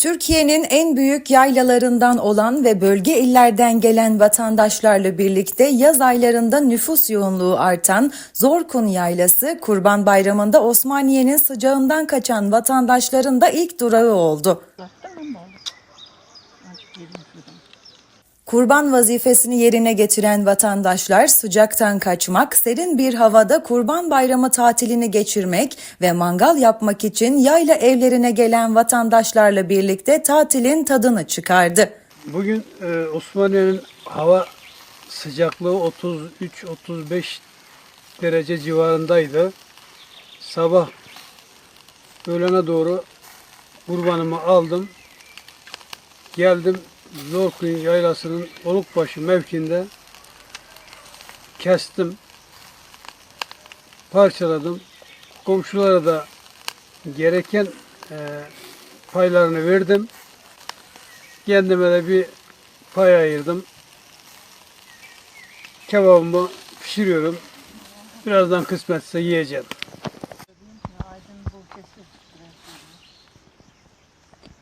Türkiye'nin en büyük yaylalarından olan ve bölge illerden gelen vatandaşlarla birlikte yaz aylarında nüfus yoğunluğu artan Zorkun Yaylası Kurban Bayramı'nda Osmaniye'nin sıcağından kaçan vatandaşların da ilk durağı oldu. Kurban vazifesini yerine getiren vatandaşlar sıcaktan kaçmak, serin bir havada Kurban Bayramı tatilini geçirmek ve mangal yapmak için yayla evlerine gelen vatandaşlarla birlikte tatilin tadını çıkardı. Bugün e, Osmaniye'nin hava sıcaklığı 33-35 derece civarındaydı. Sabah öğlene doğru kurbanımı aldım. Geldim Zorkuyu yaylasının Olukbaşı mevkinde kestim, parçaladım. Komşulara da gereken e, paylarını verdim. Kendime de bir pay ayırdım. Kebabımı pişiriyorum. Birazdan kısmetse yiyeceğim. Aydın